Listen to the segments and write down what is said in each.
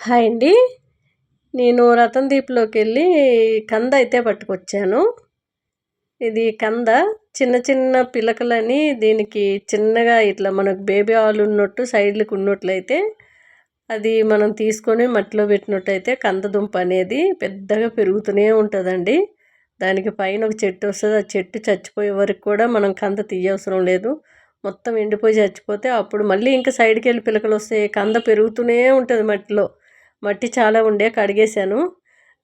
Hi అండి. నేను రతన్దీప్లోకి వెళ్ళి కంద అయితే పట్టుకొచ్చాను. ఇది కంద. చిన్న చిన్న పిలకలని దీనికి చిన్నగా ఇట్లా మనకు బేబీ ఆలు ఉన్నట్టు సైడ్లకు ఉన్నట్లయితే అది మనం తీసుకొని మట్టిలో పెట్టినట్టయితే కంద దుంప అనేది పెద్దగా పెరుగుతూనే ఉంటుందండి. దానికి పైన ఒక చెట్టు వస్తుంది. ఆ చెట్టు చచ్చిపోయే వరకు కూడా మనం కంద తీయవసరం లేదు. మొత్తం ఎండిపోయి చచ్చిపోతే అప్పుడు మళ్ళీ ఇంకా సైడ్కి వెళ్ళి పిలకలు వస్తాయి కంద పెరుగుతూనే ఉంటుంది మట్టిలో. మట్టి చాలా ఉండే కడిగేసాను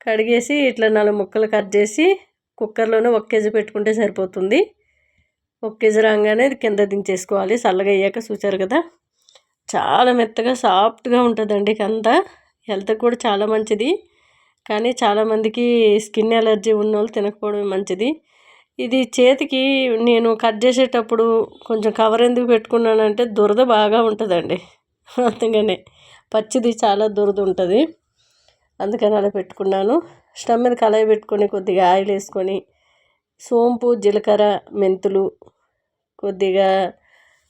కడిగేసి ఇట్లా నాలుగు ముక్కలు కట్ చేసి కుక్కర్లోనే ఒక కేజీ పెట్టుకుంటే సరిపోతుంది. ఒక కేజీ రాగానే కింద దించేసుకోవాలి. చల్లగా అయ్యాక చూచారు కదా? చాలా మెత్తగా సాఫ్ట్గా ఉంటుందండి కంద. హెల్త్ కూడా చాలా మంచిది. కానీ చాలామందికి స్కిన్ ఎలర్జీ ఉన్న వాళ్ళు తినకపోవడం మంచిది. ఇది చేతికి నేను కట్ చేసేటప్పుడు కొంచెం కవర్ ఎందుకు పెట్టుకున్నానంటే దురద బాగా ఉంటుందండి. అందుకనే పచ్చిది చాలా దురద ఉంటుంది అందుకని అలా పెట్టుకున్నాను. స్టవ్ మీద కళాయి పెట్టుకొని కొద్దిగా ఆయిల్ వేసుకొని సోంపు జీలకర్ర మెంతులు కొద్దిగా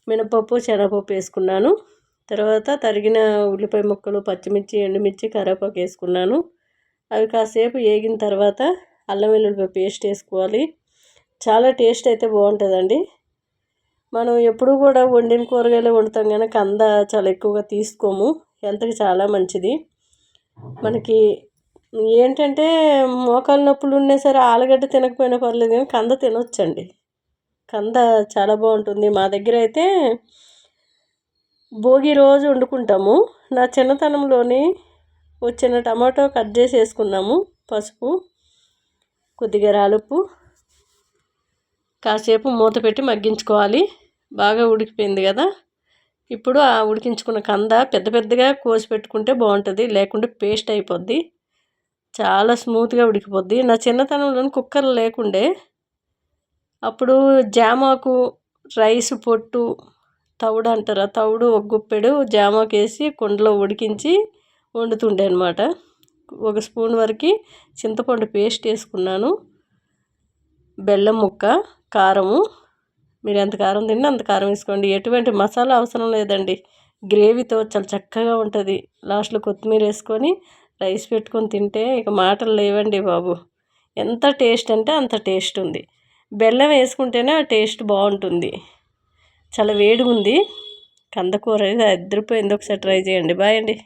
మినపప్పు శనగపప్పు వేసుకున్నాను. తర్వాత తరిగిన ఉల్లిపాయ ముక్కలు పచ్చిమిర్చి ఎండుమిర్చి కరివేపాకు వేసుకున్నాను. అవి కాసేపు వేగిన తర్వాత అల్లం వెల్లుల్లిపాయ పేస్ట్ వేసుకోవాలి. చాలా టేస్ట్ అయితే బాగుంటుందండి. మనం ఎప్పుడు కూడా వండిన కూరగాయలు వండుతాం కానీ కంద చాలా ఎక్కువగా తీసుకోము. హెల్త్కి చాలా మంచిది. మనకి ఏంటంటే మోకాలు నొప్పులు ఉన్నా సరే ఆలుగడ్డ తినకపోయినా పర్లేదు కానీ కంద తినొచ్చండి. కంద చాలా బాగుంటుంది. మా దగ్గర అయితే భోగి రోజు వండుకుంటాము. నా చిన్నతనంలోని వచ్చిన టమాటో కట్ చేసి వేసుకున్నాము. పసుపు కొద్దిగా రాలుపు కాసేపు మూత పెట్టి మగ్గించుకోవాలి. బాగా ఉడికిపోయింది కదా. ఇప్పుడు ఆ ఉడికించుకున్న కంద పెద్ద పెద్దగా కోసి పెట్టుకుంటే బాగుంటుంది. లేకుంటే పేస్ట్ అయిపోద్ది. చాలా స్మూత్గా ఉడికిపోద్ది. నా చిన్నతనంలో కుక్కర్లు లేకుండే అప్పుడు జామాకు రైస్ పొట్టు తవుడు అంటారు ఆ తవుడు ఒక గుప్పెడు జామాకు వేసి కుండలో ఉడికించి వండుతుండే అనమాట ఒక స్పూన్ వరకు చింతపండు పేస్ట్ వేసుకున్నాను. బెల్లం ముక్క కారము మీరు ఎంత కారం తిన్నా అంత కారం వేసుకోండి. ఎటువంటి మసాలా అవసరం లేదండి. గ్రేవీతో చాలా చక్కగా ఉంటుంది. లాస్ట్లో కొత్తిమీర వేసుకొని రైస్ పెట్టుకొని తింటే ఇక మాటలు లేవండి బాబు. ఎంత టేస్ట్ అంటే అంత టేస్ట్ ఉంది. బెల్లం వేసుకుంటేనే ఆ టేస్ట్ బాగుంటుంది. చాలా వేడిగా ఉంది కందకూర అదిరిపోయింది ఒకసారి ట్రై చేయండి. బాయ్ అండి.